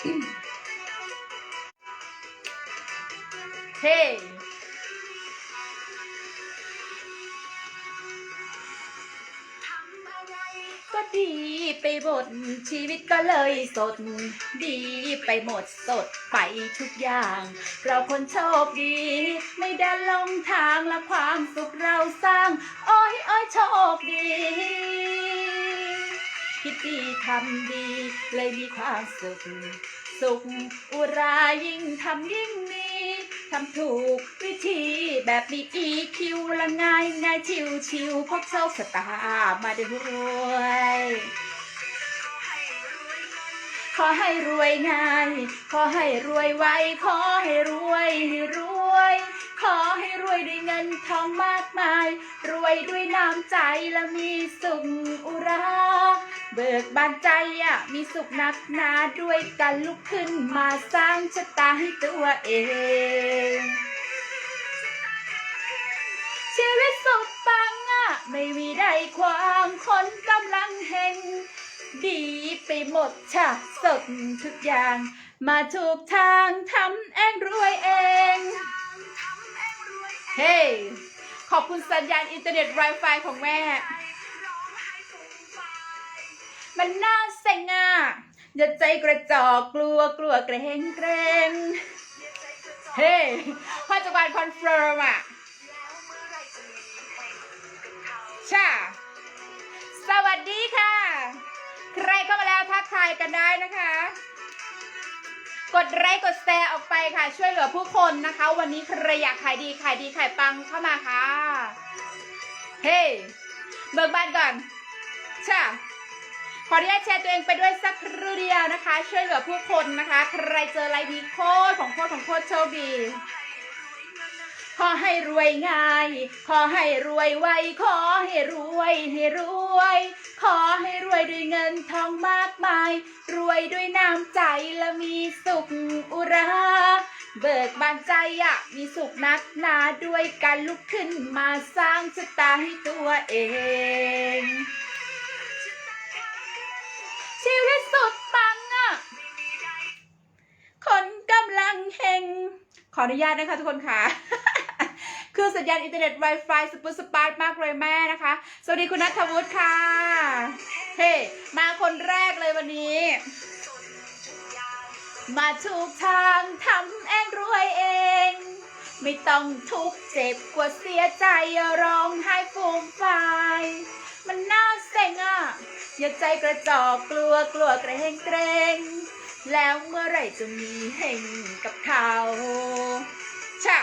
เฮ้ก็ดีไปหมดชีวิตก็เลยสด ดีไปหมดสดไปทุกอย่าง เราคนโชคดี ไม่ได้ลงทางและความสุขเราสร้าง โอ้ยโอ้ยโชคดี คิดดีทำดี เลยมีความสุข สุขอุรายิ่งทำยิ่งมีทำถูกวิธีแบบมี EQ ละง่ายง่ายชิวชิวพบโชคชะตามาได้รวย ขอให้รวยง่าย ขอให้รวยไว ขอให้รวยให้รวย ขอให้รวยด้วยเงินทองมากมาย รวยด้วยน้ำใจและมีสุขอุรา เบิกบานใจอะมีสุขนักหนาด้วยกันลุกขึ้นมาสร้างชะตาให้ตัวเอง ชีวิตสุดปังอะไม่มีใดควางคนกำลังเฮงดีไปหมดชะสดทุกอย่าง มาถูกทางทำเองรวยเอง เฮ้ขอบคุณสัญญาณอินเทอร์เน็ต Wi-Fi ของแม่ มันน่าเซ็งอะอย่าใจกระจอกกลัวกลัวเกรงเกรงเฮ้พ่อจักรวาลคอนเฟิร์มอะช่สวัสดีค่ะ ใครเข้ามาแล้วทักทายกันได้นะคะ กดไลค์กดแชร์ออกไปค่ะ ช่วยเหลือผู้คนนะคะ วันนี้ใครอยากขายดีขายดีขายปังเข้ามาค่ะ เฮ้เบิกบานก่อนใช่ ขออนุญาตแชร์ตัวเองไปด้วยสักครู่เดียวนะคะ ช่วยเหลือผู้คนนะคะ ใครเจออะไรดีโคตรของโคตรของโคตรโชคดี ขอให้รวยง่าย ขอให้รวยไว ขอให้รวยให้รวย ขอให้รวยด้วยเงินทองมากมาย รวยด้วยน้ำใจและมีสุขอุรา เบิกบานใจอะมีสุขนักหนาด้วยการลุกขึ้นมาสร้างชะตาให้ตัวเอง ชีวิตสุดปังอะ คนกำลังเฮง ขออนุญาตนะคะทุกคนค่ะ คือสัญญาณอินเทอร์เน็ต Wi-Fi สปุสปาร์ตมากเลยแม่นะคะ สวัสดีคุณนัทวุฒิค่ะ เฮ้ มาคนแรกเลยวันนี้ มาถูกทางทำเองรวยเอง ไม่ต้องทุกข์เจ็บกว่าเสียใจร้องไห้ฟูมฟายมันน่าเซ็งอะ อย่าใจกระจอกกลัวกลัวเกรงเกรง แล้วเมื่อไหร่จะมีเฮงกับเขาช่า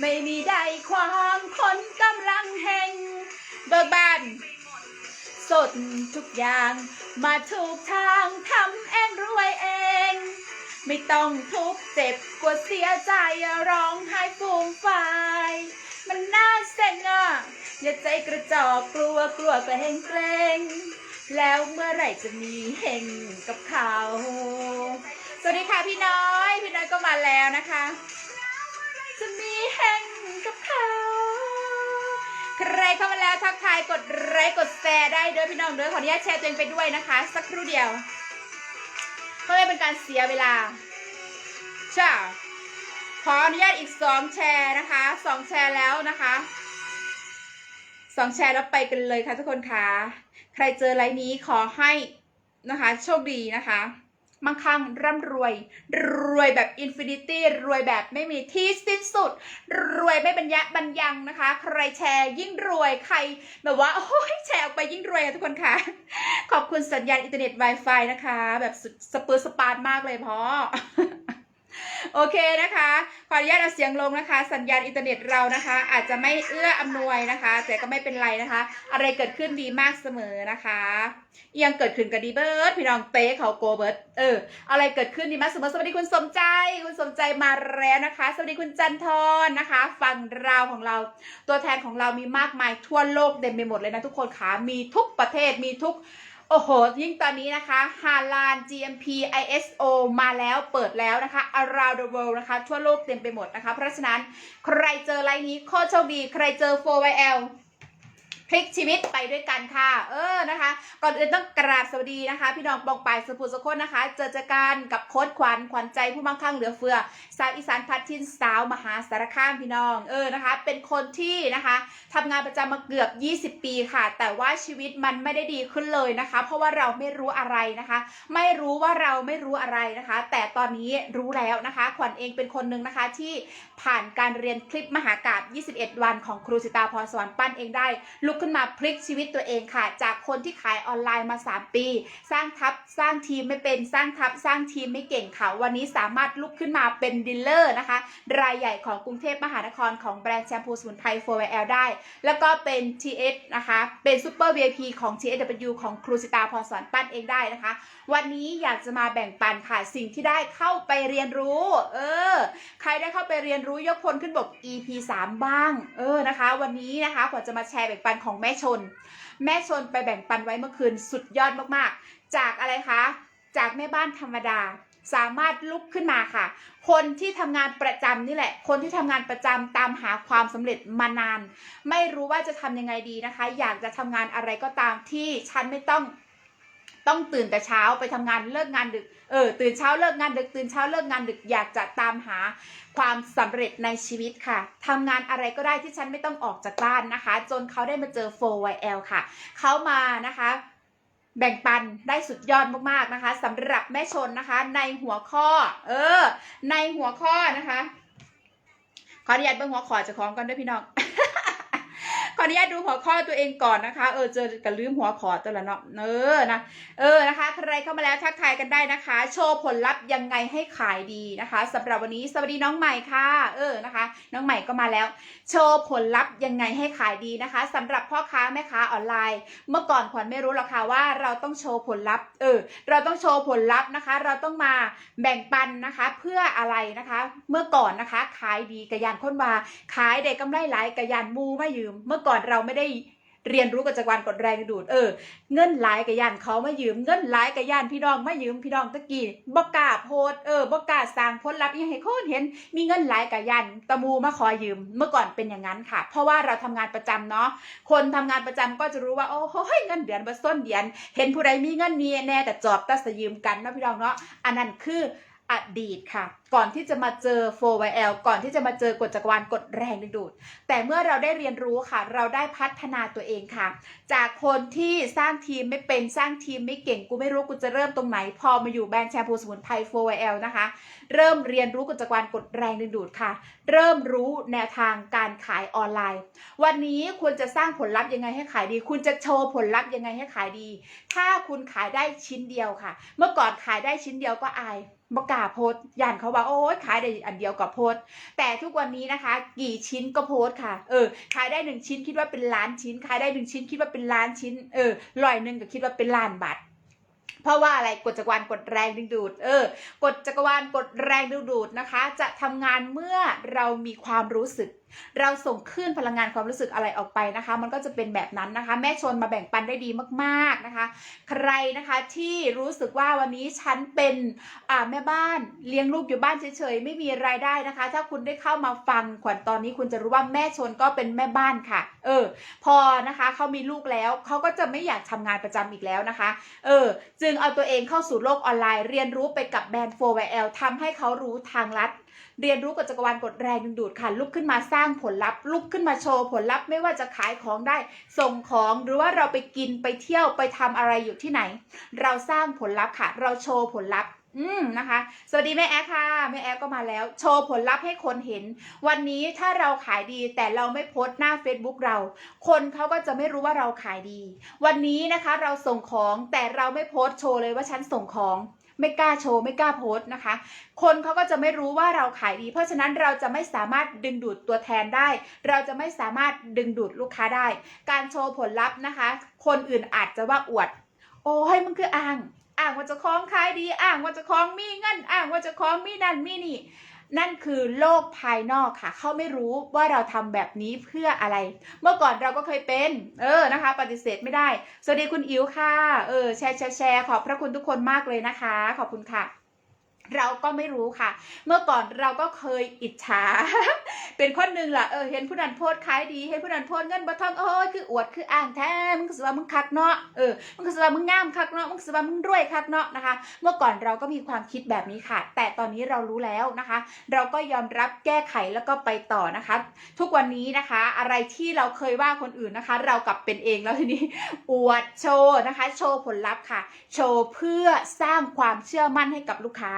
ไม่มีใดความคนกำลังแห่งเบิกบานสดทุกอย่างมาถูกทางทำเองรวยเอง ไม่ต้องทุกข์เจ็บกว่าเสียใจร้องไห้ฟูมฟาย มันน่าเซ็งอะอย่าใจกระจอกกลัวกลัวเกรงเกรงแล้วเมื่อไหร่จะมีเฮงกับเขาสวัสดีค่ะพี่น้อย พี่น้อยก็มาแล้วนะคะ จะมีเฮงกับเขาใครเข้ามาแล้วทักทายกดไลค์กดแชร์ได้ด้วยพี่น้องด้วยขออนุญาตแชร์ตัวเองไปด้วยนะคะ สักครู่เดียวเพื่อไม่เป็นการเสียเวลาช่า ขออนุญาตอีกสองแชร์นะคะสองแชร์แล้วนะคะสองแชร์แล้วไปกันเลยค่ะทุกคนคะใครเจอไลน์นี้ขอให้นะคะโชคดีนะคะมั่งคั่งร่ำรวย รวยแบบอินฟินิตี้รวยแบบไม่มีที่สิ้นสุด รวยไม่บรรยะบรรยังนะคะ ใครแชร์ยิ่งรวยใครแบบว่าโอ้ยแชร์ออกไปยิ่งรวยค่ะทุกคนค่ะ ขอบคุณสัญญาณอินเทอร์เน็ต Wi-Fi นะคะ แบบสุดสเปอร์สปาร์ตมากเลยพ่อ โอเคนะคะ ขออนุญาตเอาเสียงลงนะคะ สัญญาณอินเทอร์เน็ตเรานะคะ อาจจะไม่เอื้ออำนวยนะคะ แต่ก็ไม่เป็นไรนะคะ อะไรเกิดขึ้นดีมากเสมอนะคะเอียังเกิดขึ้นกับดีเบิร์ดพี่น้องเต้เขาโกเบิร์ดเอออะไรเกิดขึ้นดีมากเสมอสวัสดีคุณสมใจ คุณสมใจมาแล้วนะคะ สวัสดีคุณจันทร์นะคะ ฝั่งราของเรา ตัวแทนของเรามีมากมายทั่วโลกเต็มไปหมดเลยนะทุกคนค่ะมีทุกประเทศมีทุก โอ้โห ยิ่งตอนนี้นะคะฮาลาน GMP ISO มาแล้วเปิดแล้วนะคะ around the world นะคะ ทั่วโลกเต็มไปหมดนะคะ เพราะฉะนั้นใครเจอไลน์นี้โคตรโชคดี ใครเจอ 4YL พลิกชีวิตไปด้วยกันค่ะ เออนะคะ ก่อนอื่นต้องกราบสวัสดีนะคะ พี่น้องปองปายสุภูสุคนนะคะ เจอเจอกันกับโค้ดขวัญขวัญใจผู้มั่งคั่งเหลือเฟือ สาวอีสานพัดทินสาวมหาสารคามพี่น้อง เออนะคะ เป็นคนที่นะคะทำงานประจำมาเกือบ 20 ปีค่ะ แต่ว่าชีวิตมันไม่ได้ดีขึ้นเลยนะคะ เพราะว่าเราไม่รู้อะไรนะคะ ไม่รู้ว่าเราไม่รู้อะไรนะคะ แต่ตอนนี้รู้แล้วนะคะ ขวัญเองเป็นคนหนึ่งนะคะที่ ผ่านการเรียนคลิปมหากาบ21 วันของครูสิตาพรสวรรค์ปั้นเองได้ ลุกขึ้นมาพลิกชีวิตตัวเองค่ะ จากคนที่ขายออนไลน์มา 3 ปี สร้างทัพสร้างทีมไม่เป็นสร้างทัพสร้างทีมไม่เก่งค่ะวันนี้สามารถลุกขึ้นมาเป็นดีลเลอร์นะคะ รายใหญ่ของกรุงเทพมหานครของแบรนด์แชมพูสมุนไพร 4L ได้ แล้วก็เป็น TS นะคะเป็นซูเปอร์ VIP ของ TSW ของครูสิตาพรสวรรค์ปั้นเองได้นะคะ วันนี้อยากจะมาแบ่งปันค่ะสิ่งที่ได้เข้าไปเรียนรู้ เออ ใครได้เข้าไปเรียนรู้รู้ยกพลขึ้นบก EP 3 บ้าง เออนะคะ วันนี้นะคะขวัญจะมาแชร์แบ่งปันของแม่ชน แม่ชนไปแบ่งปันไว้เมื่อคืนสุดยอดมากๆ จากอะไรคะ จากแม่บ้านธรรมดาสามารถลุกขึ้นมาค่ะ คนที่ทำงานประจำนี่แหละ คนที่ทำงานประจำตามหาความสำเร็จมานาน ไม่รู้ว่าจะทำยังไงดีนะคะ อยากจะทำงานอะไรก็ตามที่ฉันไม่ต้อง ต้องตื่นแต่เช้าไปทำงานเลิกงานดึก เออ ตื่นเช้าเลิกงานดึก ตื่นเช้าเลิกงานดึก อยากจะตามหาความสำเร็จในชีวิตค่ะทำงานอะไรก็ได้ที่ฉันไม่ต้องออกจากบ้านนะคะ จนเขาได้มาเจอ 4YL ค่ะ เขามานะคะแบ่งปันได้สุดยอดมากๆนะคะสำหรับแม่ชนนะคะในหัวข้อ เออ ในหัวข้อนะคะ ขออนุญาตเบิ่งหัวข้อจะของก่อนด้วยพี่น้อง ขออนุญาตดูหัวข้อตัวเองก่อนนะคะ เออเจอกันลืมหัวข้อตัวละเนาะเออนะเออนะคะ ใครเข้ามาแล้วทักทายกันได้นะคะ โชว์ผลลัพธ์ยังไงให้ขายดีนะคะสำหรับวันนี้สวัสดีน้องใหม่ค่ะ เออนะคะ น้องใหม่ก็มาแล้ว โชว์ผลลัพธ์ยังไงให้ขายดีนะคะสำหรับพ่อค้าแม่ค้าออนไลน์ เมื่อก่อนขวัญไม่รู้หรอกค่ะว่าเราต้องโชว์ผลลัพธ์ เออ เราต้องโชว์ผลลัพธ์นะคะ เราต้องมาแบ่งปันนะคะ เพื่ออะไรนะคะ เมื่อก่อนนะคะ ขายดีกระยานค้นมาขายได้กำไรหลายกระยานมูไม่ยืมเมื่อก่อนก่อนเราไม่ได้เรียนรู้กับจักรวาลกดแรงดูดเออเงินหลายกระยานเขาไม่ยืมเงินหลายกระยานพี่น้องไม่ยืมพี่น้องตะกี้บกาโพสต์เออบกาสร้างผลลัพธ์ยังให้คนเห็น มีเงินหลายกระยานตะมูมาขอยืมเมื่อก่อนเป็นอย่างนั้นค่ะ เพราะว่าเราทำงานประจำเนาะคนทำงานประจำก็จะรู้ว่าโอ้โหเงินเดือนบัส้นเดือน เห็นผู้ใดมีเงินนี้แน่แต่จอบตัสยืมกันเนาะพี่น้องเนาะอันนั้นคือ อดีตค่ะ ก่อนที่จะมาเจอ 4YL ก่อนที่จะมาเจอกฎจักรวาลกดแรงดึงดูด แต่เมื่อเราได้เรียนรู้ค่ะ เราได้พัฒนาตัวเองค่ะ จากคนที่สร้างทีมไม่เป็นสร้างทีมไม่เก่งกูไม่รู้กูจะเริ่มตรงไหน พอมาอยู่แบรนด์แชมพูสมุนไพร 4YL นะคะ เริ่มเรียนรู้กฎจักรวาลกดแรงดึงดูดค่ะ เริ่มรู้แนวทางการขายออนไลน์ วันนี้คุณจะสร้างผลลัพธ์ยังไงให้ขายดี คุณจะโชว์ผลลัพธ์ยังไงให้ขายดี ถ้าคุณขายได้ชิ้นเดียวค่ะ เมื่อก่อนขายได้ชิ้นเดียวก็อาย บกาโพสย่านเขาว่าโอ้ยขายได้อันเดียวก็โพสแต่ทุกวันนี้นะคะ กี่ชิ้นก็โพสค่ะ เออ ขายได้หนึ่งชิ้นคิดว่าเป็นล้านชิ้น ขายได้หนึ่งชิ้นคิดว่าเป็นล้านชิ้น เออลอยหนึ่งก็คิดว่าเป็นล้านบาทเพราะว่าอะไรกฎจักรวาลกดแรงดึงดูด เออกฎจักรวาลกดแรงดึงดูดนะคะ จะทำงานเมื่อเรามีความรู้สึกเราส่งคลื่นพลังงานความรู้สึกอะไรออกไปนะคะ มันก็จะเป็นแบบนั้นนะคะ แม่ชนมาแบ่งปันได้ดีมากๆนะคะ ใครนะคะที่รู้สึกว่าวันนี้ฉันเป็นแม่บ้านเลี้ยงลูกอยู่บ้านเฉยๆไม่มีรายได้นะคะ ถ้าคุณได้เข้ามาฟังขวัญตอนนี้คุณจะรู้ว่าแม่ชนก็เป็นแม่บ้านค่ะ เออ พอนะคะเขามีลูกแล้วเขาก็จะไม่อยากทำงานประจำอีกแล้วนะคะ เออ จึงเอาตัวเองเข้าสู่โลกออนไลน์ เรียนรู้ไปกับแบรนด์ 4YL ทำให้เขารู้ทางลัด เรียนรู้กฎจักรวาลกฎแรงดึงดูดค่ะลุกขึ้นมาสร้างผลลัพธ์ลุกขึ้นมาโชว์ผลลัพธ์ไม่ว่าจะขายของได้ ส่งของหรือว่าเราไปกินไปเที่ยวไปทำอะไรอยู่ที่ไหน เราสร้างผลลัพธ์ค่ะ เราโชว์ผลลัพธ์อืมนะคะ สวัสดีแม่แอ๊ค่ะแม่แอ๊ก็มาแล้ว โชว์ผลลัพธ์ให้คนเห็น วันนี้ถ้าเราขายดีแต่เราไม่โพสต์หน้า Facebook เรา คนเขาก็จะไม่รู้ว่าเราขายดี วันนี้นะคะเราส่งของแต่เราไม่โพสต์โชว์เลยว่าฉันส่งของ ไม่กล้าโชว์ไม่กล้าโพสต์นะคะ คนเขาก็จะไม่รู้ว่าเราขายดี เพราะฉะนั้นเราจะไม่สามารถดึงดูดตัวแทนได้ เราจะไม่สามารถดึงดูดลูกค้าได้ การโชว์ผลลัพธ์นะคะ คนอื่นอาจจะว่าอวด โอ้ยมันคืออ่างอ่างว่าจะคล้องขายดีอ่างว่าจะคล้องมีเงินอ่างว่าจะคล้องมีนั่นมีนี่ นั่นคือโลกภายนอกค่ะ เขาไม่รู้ว่าเราทำแบบนี้เพื่ออะไร เมื่อก่อนเราก็เคยเป็น เออนะคะ ปฏิเสธไม่ได้ สวัสดีคุณอิ๋วค่ะ เออแชร์แชร์แชร์ขอบพระคุณทุกคนมากเลยนะคะ ขอบคุณค่ะ เราก็ไม่รู้ค่ะ เมื่อก่อนเราก็เคยอิจฉา เป็นคนหนึ่งล่ะเออเห็นผู้นั้นโพสต์ขายดีเห็นผู้นั้นโพสต์เงินบ่ทองโอ้ยคืออวดคืออ้างแท้มึงก็สว่ามึงคักเนาะเออมึงก็สว่ามึงงามคักเนาะมึงก็สว่ามึงรวยคักเนาะนะคะ เมื่อก่อนเราก็มีความคิดแบบนี้ค่ะ แต่ตอนนี้เรารู้แล้วนะคะ เราก็ยอมรับแก้ไขแล้วก็ไปต่อนะคะ ทุกวันนี้นะคะ อะไรที่เราเคยว่าคนอื่นนะคะ เรากลับเป็นเองแล้วทีนี้อวดโชว์นะคะ โชว์ผลลัพธ์ค่ะ โชว์เพื่อสร้างความเชื่อมั่นให้กับลูกค้า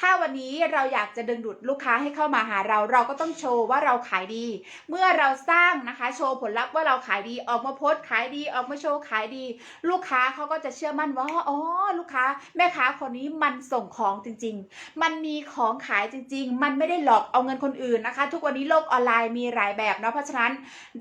ถ้าวันนี้เราอยากจะดึงดูดลูกค้าให้เข้ามาหาเรา เราก็ต้องโชว์ว่าเราขายดี เมื่อเราสร้างนะคะ โชว์ผลลัพธ์ว่าเราขายดีออกมาโพสต์ขายดีออกมาโชว์ขายดี ลูกค้าเขาก็จะเชื่อมั่นว่าอ๋อลูกค้าแม่ค้าคนนี้มันส่งของจริง ๆ มันมีของขายจริง ๆ มันไม่ได้หลอกเอาเงินคนอื่นนะคะ ทุกวันนี้โลกออนไลน์มีหลายแบบเนาะเพราะฉะนั้น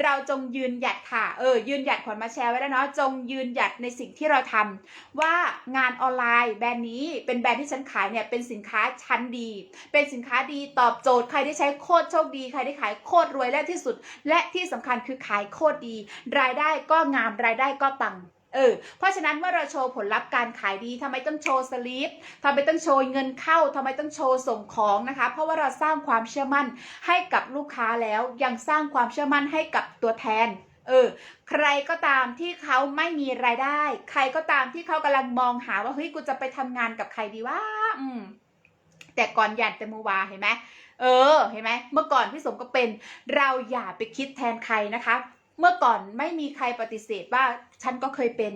เราจงยืนหยัดค่ะเออยืนหยัดขวัญมาแชร์ไว้แล้วเนาะจงยืนหยัดในสิ่งที่เราทำว่างานออนไลน์แบรนด์นี้เป็นแบรนด์ที่ฉันขายเนี่ยเป็นสินนค้าชั้นดี เป็นสินค้าดีตอบโจทย์ใครได้ใช้โคตรโชคดี ใครได้ขายโคตรรวยและที่สุด และที่สำคัญคือขายโคตรดี รายได้ก็งามรายได้ก็ปังเออ เพราะฉะนั้นเมื่อเราโชว์ผลลัพธ์การขายดีทำไมต้องโชว์สลิปทำไมต้องโชว์เงินเข้าทำไมต้องโชว์ส่งของนะคะ เพราะว่าเราสร้างความเชื่อมั่นให้กับลูกค้าแล้วยังสร้างความเชื่อมั่นให้กับตัวแทน เออ ใครก็ตามที่เขาไม่มีรายได้ ใครก็ตามที่เขากำลังมองหาว่าเฮ้ยกูจะไปทำงานกับใครดีว่าอืม แต่ก่อนหยันแต่มัวาเห็นไหมเออเห็นไหมเมื่อก่อนพี่สมก็เป็นเราอย่าไปคิดแทนใครนะคะ เมื่อก่อนไม่มีใครปฏิเสธว่าฉันก็เคยเป็น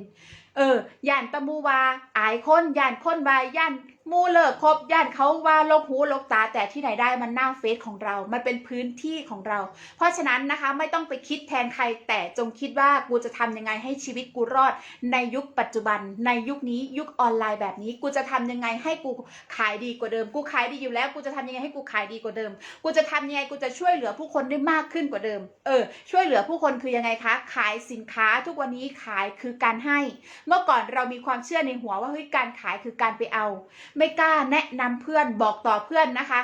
เออย่านตะมูวาอายคนย่านคนวายย่าน มูเลิกครบย่านเขาว่าลกหูลกตาแต่ที่ไหนได้มันหน้าเฟซของเรา มันเป็นพื้นที่ของเรา เพราะฉะนั้นนะคะไม่ต้องไปคิดแทนใครแต่จงคิดว่ากูจะทำยังไงให้ชีวิตกูรอด ในยุคปัจจุบัน ในยุคนี้ยุคออนไลน์แบบนี้ กูจะทำยังไงให้กูขายดีกว่าเดิม กูขายดีอยู่แล้ว กูจะทำยังไงให้กูขายดีกว่าเดิม กูจะทำยังไงกูจะช่วยเหลือผู้คนได้มากขึ้นกว่าเดิม เออ ช่วยเหลือผู้คนคือยังไงคะ ขายสินค้าทุกวันนี้ขายคือการให้ เมื่อก่อนเรามีความเชื่อในหัวว่าเฮ้ยการขายคือการไปเอาไม่กล้าแนะนำเพื่อนบอกต่อเพื่อนนะคะ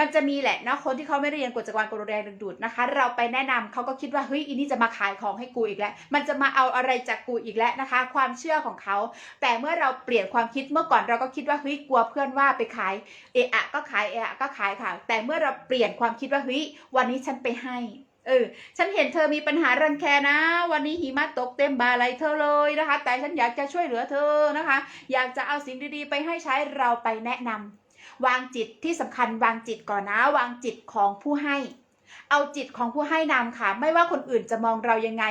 มันจะมีแหละนะคนที่เขาไม่เรียนกฎจักรวาลกฎแรงดึงดูดนะคะ เราไปแนะนำเขาก็คิดว่าเฮ้ยอีนี่จะมาขายของให้กูอีกแล้ว มันจะมาเอาอะไรจากกูอีกแล้วนะคะ ความเชื่อของเขา แต่เมื่อเราเปลี่ยนความคิดเมื่อก่อนเราก็คิดว่าเฮ้ยกลัวเพื่อนว่าไปขายเอะอะก็ขายเอะอะก็ขายค่ะ แต่เมื่อเราเปลี่ยนความคิดว่าเฮ้ยวันนี้ฉันไปให้ เออ ฉันเห็นเธอมีปัญหารังแคนะ วันนี้หิมะตกเต็มบาไหลเธอเลยนะคะ แต่ฉันอยากจะช่วยเหลือเธอนะคะ อยากจะเอาสิ่งดีๆ ไปให้ใช้เราไปแนะนำวางจิตที่สำคัญวางจิตก่อนนะ วางจิตของผู้ให้ เอาจิตของผู้ให้นำค่ะ ไม่ว่าคนอื่นจะมองเรายังไง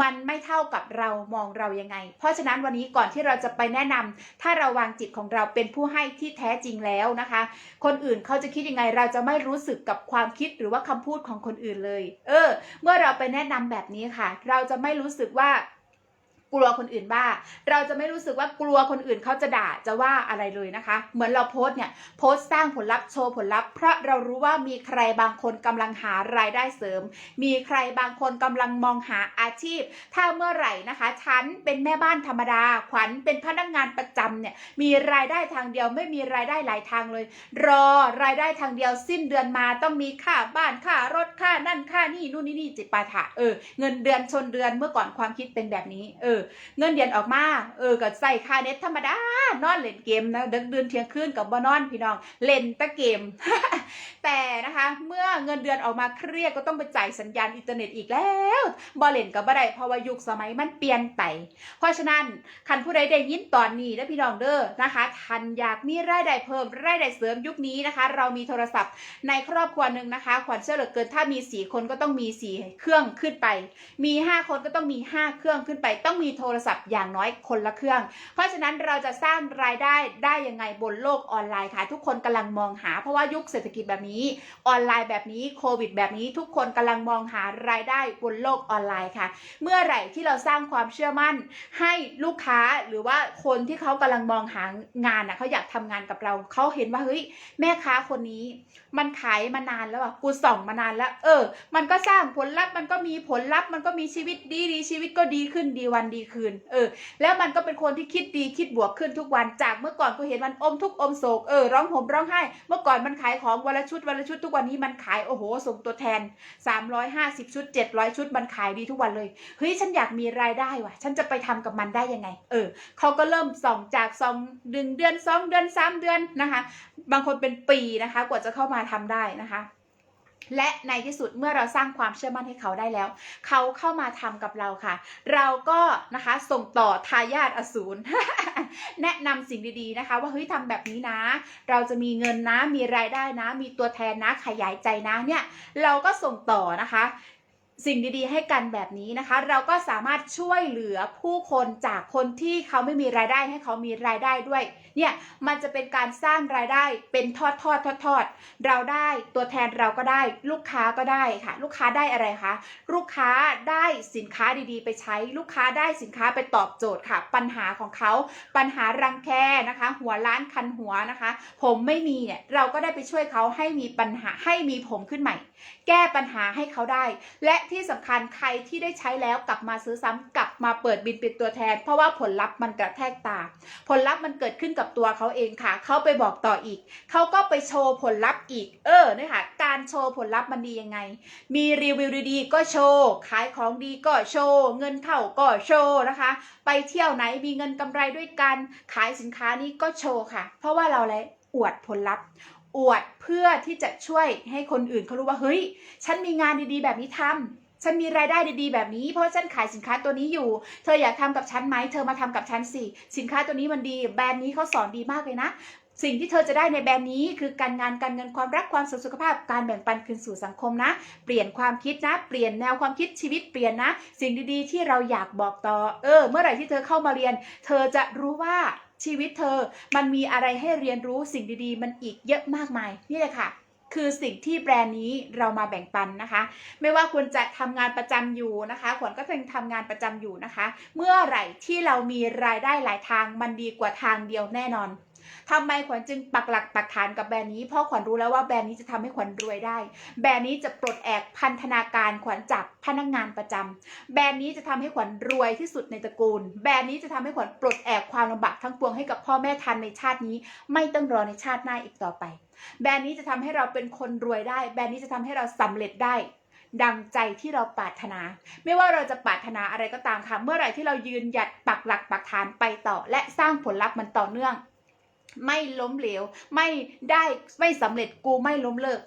มันไม่เท่ากับเรามองเรายังไง เพราะฉะนั้นวันนี้ก่อนที่เราจะไปแนะนำถ้าเราวางจิตของเราเป็นผู้ให้ที่แท้จริงแล้วนะคะ คนอื่นเขาจะคิดยังไง เราจะไม่รู้สึกกับความคิดหรือว่าคำพูดของคนอื่นเลย เออ เมื่อเราไปแนะนำแบบนี้ค่ะ เราจะไม่รู้สึกว่า กลัวคนอื่นบ้า เราจะไม่รู้สึกว่ากลัวคนอื่นเขาจะด่าจะว่าอะไรเลยนะคะ เหมือนเราโพสเนี่ยโพสสร้างผลลัพธ์โชว์ผลลัพธ์เพราะเรารู้ว่ามีใครบางคนกำลังหารายได้เสริม มีใครบางคนกำลังมองหาอาชีพ ถ้าเมื่อไหร่นะคะฉันเป็นแม่บ้านธรรมดา ขวัญเป็นพนักงานประจำเนี่ยมีรายได้ทางเดียวไม่มีรายได้หลายทางเลย รอรายได้ทางเดียวสิ้นเดือนมาต้องมีค่าบ้านค่ารถค่านั่นค่านี่นู่นนี่นี่จิปาถะเออเงินเดือนชนเดือนเมื่อก่อนความคิดเป็นแบบนี้เออเงินเดือนออกมา เออก็ใส่ค่าเน็ตธรรมดานอนเล่นเกมนะดึกดื่นเที่ยงคืนกับบ่นอนพี่น้องเล่นแตะเกม แต่นะคะ เมื่อเงินเดือนออกมาเครียดก็ต้องไปจ่ายสัญญาณอินเทอร์เน็ตอีกแล้วบ่เล่นกับบ่ได้เพราะว่ายุคสมัยมันเปลี่ยนไป เพราะฉะนั้นคันผู้ใดได้ยินตอนนี้นะพี่น้องเด้อนะคะทันอยากมีรายได้เพิ่มรายได้เสริมยุคนี้นะคะ เรามีโทรศัพท์ในครอบครัวหนึ่งนะคะ ขวัญเชื่อเหลือเกินถ้ามีสี่คนก็ต้องมีสี่เครื่องขึ้นไป มี 5 คนก็ต้องมี 5 เครื่องขึ้นไปต้องมีโทรศัพท์อย่างน้อยคนละเครื่อง เพราะฉะนั้นเราจะสร้างรายได้ได้ยังไงบนโลกออนไลน์ค่ะ ทุกคนกำลังมองหา เพราะว่ายุคเศรษฐกิจแบบนี้ ออนไลน์แบบนี้โควิด แบบนี้ทุกคนกำลังมองหารายได้บนโลกออนไลน์ค่ะ เมื่อไหร่ที่เราสร้างความเชื่อมั่น ให้ลูกค้าหรือว่าคนที่เขากำลังมองหางานอะเขาอยากทำงานกับเราเขาเห็นว่าเฮ้ยแม่ค้าคนนี้ มันขายมานานแล้วอะกูส่องมานานแล้ว เออ มันก็สร้างผลลัพธ์มันก็มีผลลัพธ์มันก็มีชีวิตดีดีชีวิตก็ดีขึ้นดีวันดีคืน เออ แล้วมันก็เป็นคนที่คิดดีคิดบวกขึ้นทุกวันจากเมื่อก่อนก็เห็นมันอมทุกอมโศกเออร้องห่มร้องไห้ เมื่อก่อนมันขายของวันละชุดวันละชุดทุกวันนี้มันขายโอ้โหส่งตัวแทน 350 ชุด 700 ชุดมันขายดีทุกวันเลยเฮ้ยฉันอยากมีรายได้ว่ะ ฉันจะไปทำกับมันได้ยังไง เออเขาก็เริ่มส่องจากส่องหนึ่งเดือนสองเดือนสามเดือนนะคะ บางคนเป็นปีนะคะ กว่าจะเข้ามาทำได้นะคะ และในที่สุดเมื่อเราสร้างความเชื่อมั่นให้เขาได้แล้ว เขาเข้ามาทำกับเราค่ะ เราก็นะคะส่งต่อทายาทอสูรแนะนำสิ่งดีๆนะคะ ว่าเฮ้ยทำแบบนี้นะ เราจะมีเงินนะมีรายได้นะ มีตัวแทนนะขยายใจนะเนี่ย เราก็ส่งต่อนะคะ สิ่งดีๆ ให้กันแบบนี้นะคะ เราก็สามารถช่วยเหลือผู้คนจากคนที่เขาไม่มีรายได้ให้เขามีรายได้ด้วย เนี่ยมันจะเป็นการสร้างรายได้เป็นทอดทอดทอดทอดเราได้ตัวแทนเราก็ได้ ลูกค้าก็ได้ค่ะ ลูกค้าได้อะไรคะลูกค้าได้สินค้าดีๆ ไปใช้ ลูกค้าได้สินค้าไปตอบโจทย์ค่ะ ปัญหาของเขาปัญหารังแคนะคะ หัวล้านคันหัวนะคะ ผมไม่มีเนี่ยเราก็ได้ไปช่วยเขาให้มีปัญหาให้มีผมขึ้นใหม่แก้ปัญหาให้เขาได้ และที่สำคัญใครที่ได้ใช้แล้วกลับมาซื้อซ้ำกลับมาเปิดบินเป็นตัวแทน เพราะว่าผลลัพธ์มันกระแทกตา ผลลัพธ์มันเกิดขึ้นกับตัวเขาเองค่ะ เขาไปบอกต่ออีก เขาก็ไปโชว์ผลลัพธ์อีก เออเนี่ยค่ะการโชว์ผลลัพธ์มันดียังไง มีรีวิวดีๆก็โชว์ขายของดีก็โชว์เงินเข้าก็โชว์นะคะ ไปเที่ยวไหนมีเงินกำไรด้วยกันขายสินค้านี้ก็โชว์ค่ะ เพราะว่าเราอะไรอวดผลลัพธ์ อวดเพื่อที่จะช่วยให้คนอื่นเขารู้ว่าเฮ้ย ฉันมีงานดีๆ แบบนี้ทำฉันมีรายได้ดีๆ แบบนี้ เพราะฉันขายสินค้าตัวนี้อยู่ เธออยากทำกับฉันไหมเธอมาทำกับฉันสิสินค้าตัวนี้มันดี แบรนด์นี้เขาสอนดีมากเลยนะสิ่งที่เธอจะได้ในแบรนด์นี้คือการงานการเงินความรักความสุขสุขภาพการแบ่งปันคืนสู่สังคมนะ เปลี่ยนความคิดนะ เปลี่ยนแนวความคิดชีวิตเปลี่ยนนะ สิ่งดีๆ ที่เราอยากบอกต่อ เออ เมื่อไหร่ที่เธอเข้ามาเรียน เธอจะรู้ว่า ชีวิตเธอ มันมีอะไรให้เรียนรู้สิ่งดีๆ มันอีกเยอะมากมาย นี่แหละค่ะ คือสิ่งที่แบรนด์นี้เรามาแบ่งปันนะคะ ไม่ว่าคุณจะทำงานประจำอยู่นะคะขวัญก็ยังทำงานประจำอยู่นะคะ เมื่อไหร่ที่เรามีรายได้หลายทางมันดีกว่าทางเดียวแน่นอน ทำไมขวัญจึงปักหลักปักฐานกับแบรนด์นี้ เพราะขวัญรู้แล้วว่าแบรนด์นี้จะทำให้ขวัญรวยได้ แบรนด์นี้จะปลดแอกพันธนาการขวัญจากพนักงานประจำแบรนด์นี้จะทำให้ขวัญรวยที่สุดในตระกูล แบรนด์นี้จะทำให้ขวัญปลดแอกความลำบากทั้งปวงให้กับพ่อแม่ทันในชาตินี้ ไม่ต้องรอในชาติหน้าอีกต่อไป แบรนด์นี้จะทำให้เราเป็นคนรวยได้ แบรนด์นี้จะทำให้เราสำเร็จได้ดังใจที่เราปรารถนา ไม่ว่าเราจะปรารถนาอะไรก็ตามค่ะ เมื่อไหร่ที่เรายืนหยัดปักหลักปักฐานไปต่อ และสร้างผลลัพธ์มันต่อเนื่อง ไม่ล้มเหลว ไม่ได้ไม่สำเร็จกูไม่ล้มเลิก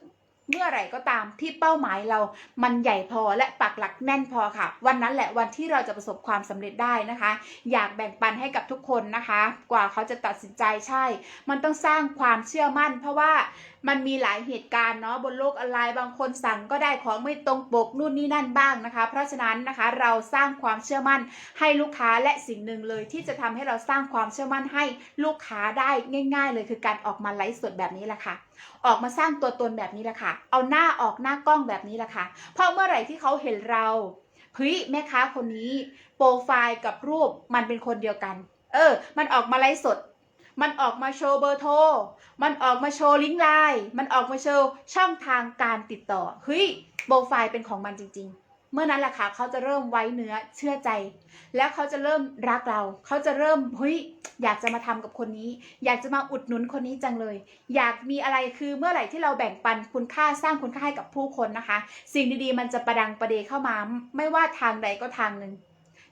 เมื่อไหร่ก็ตามที่เป้าหมายเรามันใหญ่พอและปักหลักแน่นพอค่ะ วันนั้นแหละวันที่เราจะประสบความสำเร็จได้นะคะ อยากแบ่งปันให้กับทุกคนนะคะ กว่าเขาจะตัดสินใจใช่ มันต้องสร้างความเชื่อมั่น เพราะว่ามันมีหลายเหตุการณ์เนาะบนโลกออนไลน์บางคนสั่งก็ได้ของไม่ตรงปกนู่นนี่นั่นบ้างนะคะ เพราะฉะนั้นนะคะเราสร้างความเชื่อมั่นให้ลูกค้าและสิ่งหนึ่งเลย ที่จะทำให้เราสร้างความเชื่อมั่นให้ลูกค้าได้ง่าย ๆ เลยคือการออกมาไลฟ์สดแบบนี้แหละค่ะ ออกมาสร้างตัวตนแบบนี้แหละค่ะ เอาหน้าออกหน้ากล้องแบบนี้แหละค่ะ เพราะเมื่อไหร่ที่เขาเห็นเราเฮ้ยแม่ค้าคนนี้ โปรไฟล์กับรูปมันเป็นคนเดียวกัน เออ มันออกมาไลฟ์สด มันออกมาโชว์เบอร์โทร มันออกมาโชว์ลิงก์ไลน์ มันออกมาโชว์ช่องทางการติดต่อ เฮ้ย โปรไฟล์เป็นของมันจริง ๆ เมื่อนั้นแหละค่ะเขาจะเริ่มไว้เนื้อเชื่อใจ แล้วเขาจะเริ่มรักเรา เขาจะเริ่มเฮ้ยอยากจะมาทำกับคนนี้ อยากจะมาอุดหนุนคนนี้จังเลย อยากมีอะไรคือเมื่อไหร่ที่เราแบ่งปันคุณค่าสร้างคุณค่าให้กับผู้คนนะคะ สิ่งดีๆ มันจะประดังประเดเข้ามา ไม่ว่าทางใดก็ทางหนึ่ง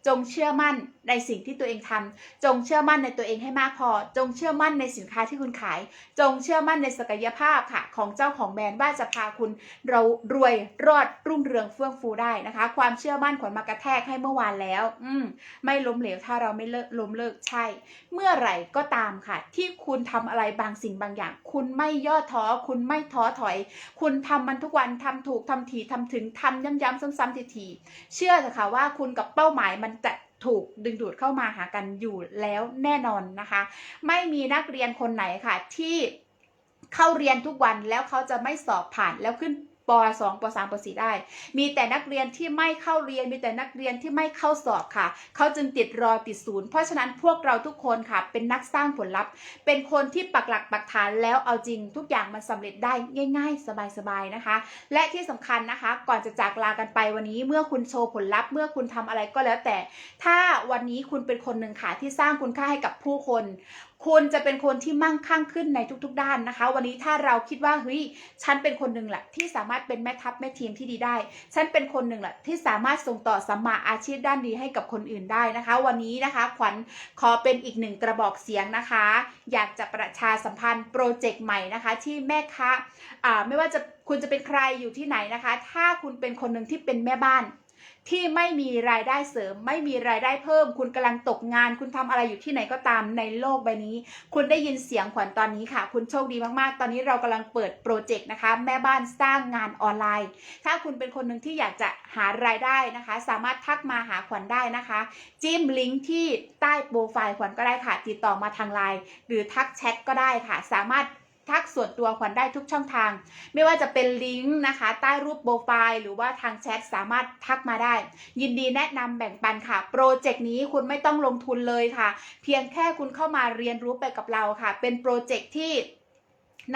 จงเชื่อมั่นในสิ่งที่ตัวเองทำจงเชื่อมั่นในตัวเองให้มากพอ จงเชื่อมั่นในสินค้าที่คุณขาย จงเชื่อมั่นในศักยภาพค่ะ ของเจ้าของแบรนด์ว่าจะพาคุณ เรารวยรอดรุ่งเรืองเฟื่องฟูได้นะคะ ความเชื่อมั่นขวัญมากระแทกให้เมื่อวานแล้ว อืมไม่ล้มเหลวถ้าเราไม่เลิกล้มเลิกใช่ เมื่อไหร่ก็ตามค่ะ ที่คุณทำอะไรบางสิ่งบางอย่าง คุณไม่ย่อท้อคุณไม่ท้อถอย คุณทำมันทุกวันทำถูกทำถี่ทำถึงทำย้ำๆซ้ำๆทีๆเชื่อเถอะค่ะว่าคุณกับเป้าหมายมันจะถูกดึงดูดเข้ามาหากันอยู่แล้วแน่นอนนะคะ ไม่มีนักเรียนคนไหนค่ะที่เข้าเรียนทุกวันแล้วเขาจะไม่สอบผ่านแล้วขึ้น ป .2 ป .3 ป .4 ได้ มีแต่นักเรียนที่ไม่เข้าเรียน มีแต่นักเรียนที่ไม่เข้าสอบค่ะ เขาจึงติดรอติดศูนย์เพราะฉะนั้นพวกเราทุกคนค่ะ เป็นนักสร้างผลลัพธ์ เป็นคนที่ปักหลักปักฐานแล้วเอาจริงทุกอย่างมันสำเร็จได้ง่าย ๆ สบายๆนะคะ และที่สำคัญนะคะ ก่อนจะจากลากันไปวันนี้เมื่อคุณโชว์ผลลัพธ์เมื่อคุณทำอะไรก็แล้วแต่ ถ้าวันนี้คุณเป็นคนหนึ่งค่ะที่สร้างคุณค่าให้กับผู้คนคุณจะเป็นคนที่มั่งคั่งขึ้นในทุกๆ ด้านนะคะ วันนี้ถ้าเราคิดว่าเฮ้ยฉันเป็นคนหนึ่งแหละที่สามารถเป็นแม่ทัพแม่ทีมที่ดีได้ ฉันเป็นคนหนึ่งแหละที่สามารถส่งต่อสัมมาอาชีพด้านดีให้กับคนอื่นได้นะคะ วันนี้นะคะขวัญขอเป็นอีกหนึ่งกระบอกเสียงนะคะ อยากจะประชาสัมพันธ์โปรเจกต์ใหม่นะคะ ที่แม่ค้าอ่าไม่ว่าจะคุณจะเป็นใครอยู่ที่ไหนนะคะ ถ้าคุณเป็นคนหนึ่งที่เป็นแม่บ้าน ที่ไม่มีรายได้เสริม ไม่มีรายได้เพิ่ม คุณกำลังตกงาน คุณทำอะไรอยู่ที่ไหนก็ตามในโลกใบนี้ คุณได้ยินเสียงขวัญตอนนี้ค่ะ คุณโชคดีมากๆ ตอนนี้เรากำลังเปิดโปรเจกต์นะคะ แม่บ้านสร้างงานออนไลน์ ถ้าคุณเป็นคนหนึ่งที่อยากจะหารายได้นะคะ สามารถทักมาหาขวัญได้นะคะ จิ้มลิงก์ที่ใต้โปรไฟล์ขวัญก็ได้ค่ะ ติดต่อมาทางไลน์หรือทักแชทก็ได้ค่ะ สามารถ ทักส่วนตัวขวัญได้ทุกช่องทาง ไม่ว่าจะเป็นลิงก์นะคะ ใต้รูปโปรไฟล์หรือว่าทางแชทสามารถทักมาได้ ยินดีแนะนำแบ่งปันค่ะ โปรเจกต์นี้คุณไม่ต้องลงทุนเลยค่ะ เพียงแค่คุณเข้ามาเรียนรู้ไปกับเราค่ะ เป็นโปรเจกต์ที่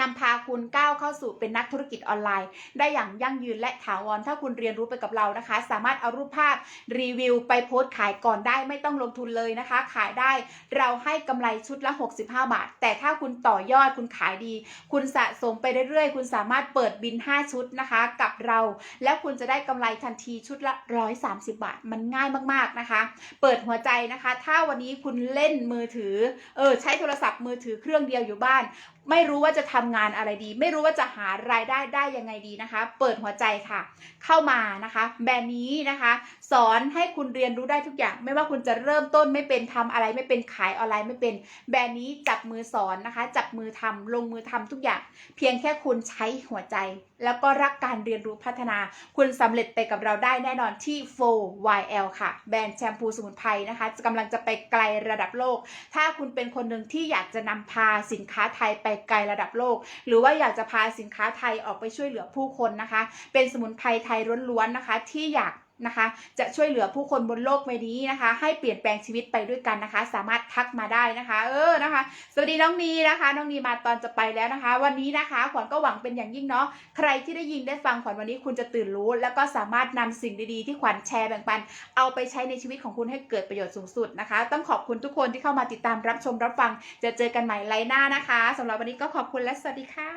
นำพาคุณก้าวเข้าสู่เป็นนักธุรกิจออนไลน์ ได้อย่างยั่งยืนและถาวร ถ้าคุณเรียนรู้ไปกับเรานะคะ สามารถเอารูปภาพรีวิวไปโพสต์ขายก่อนได้ไม่ต้องลงทุนเลยนะคะ ขายได้เราให้กำไรชุดละ 65 บาท แต่ถ้าคุณต่อยอดคุณขายดี คุณสะสมไปเรื่อยๆ คุณสามารถเปิดบิน 5 ชุดนะคะ กับเรา แล้วคุณจะได้กำไรทันทีชุดละ 130 บาท มันง่ายมากๆนะคะ เปิดหัวใจนะคะ ถ้าวันนี้คุณเล่นมือถือเออใช้โทรศัพท์มือถือเครื่องเดียวอยู่บ้าน ไม่รู้ว่าจะทำงานอะไรดี ไม่รู้ว่าจะหารายได้ได้ยังไงดีนะคะ เปิดหัวใจค่ะ เข้ามานะคะ แบรนด์นี้นะคะ สอนให้คุณเรียนรู้ได้ทุกอย่าง ไม่ว่าคุณจะเริ่มต้นไม่เป็นทำอะไรไม่เป็นขายออนไลน์ไม่เป็น แบรนด์นี้จับมือสอนนะคะ จับมือทำลงมือทำทุกอย่าง เพียงแค่คุณใช้หัวใจ แล้วก็รักการเรียนรู้พัฒนา คุณสำเร็จไปกับเราได้แน่นอนที่ 4YL ค่ะ แบรนด์แชมพูสมุนไพรนะคะกำลังจะไปไกลระดับโลก ถ้าคุณเป็นคนหนึ่งที่อยากจะนำพาสินค้าไทยไปไกลระดับโลก หรือว่าอยากจะพาสินค้าไทยออกไปช่วยเหลือผู้คนนะคะ เป็นสมุนไพรไทยล้วนๆนะคะ ที่อยาก นะคะ จะช่วยเหลือผู้คนบนโลกใบนี้นะคะ ให้เปลี่ยนแปลงชีวิตไปด้วยกันนะคะ สามารถทักมาได้นะคะ เออนะคะ สวัสดีน้องนีนะคะ น้องนีมาตอนจะไปแล้วนะคะ วันนี้นะคะ ขวัญก็หวังเป็นอย่างยิ่งเนาะใครที่ได้ยินได้ฟังขวัญวันนี้คุณจะตื่นรู้ แล้วก็สามารถนำสิ่งดีๆ ที่ขวัญแชร์แบ่งปัน เอาไปใช้ในชีวิตของคุณให้เกิดประโยชน์สูงสุดนะคะ ต้องขอบคุณทุกคนที่เข้ามาติดตามรับชมรับฟัง จะเจอกันใหม่ไลน์หน้านะคะสำหรับวันนี้ก็ขอบคุณและสวัสดีค่ะ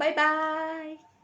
บ๊ายบาย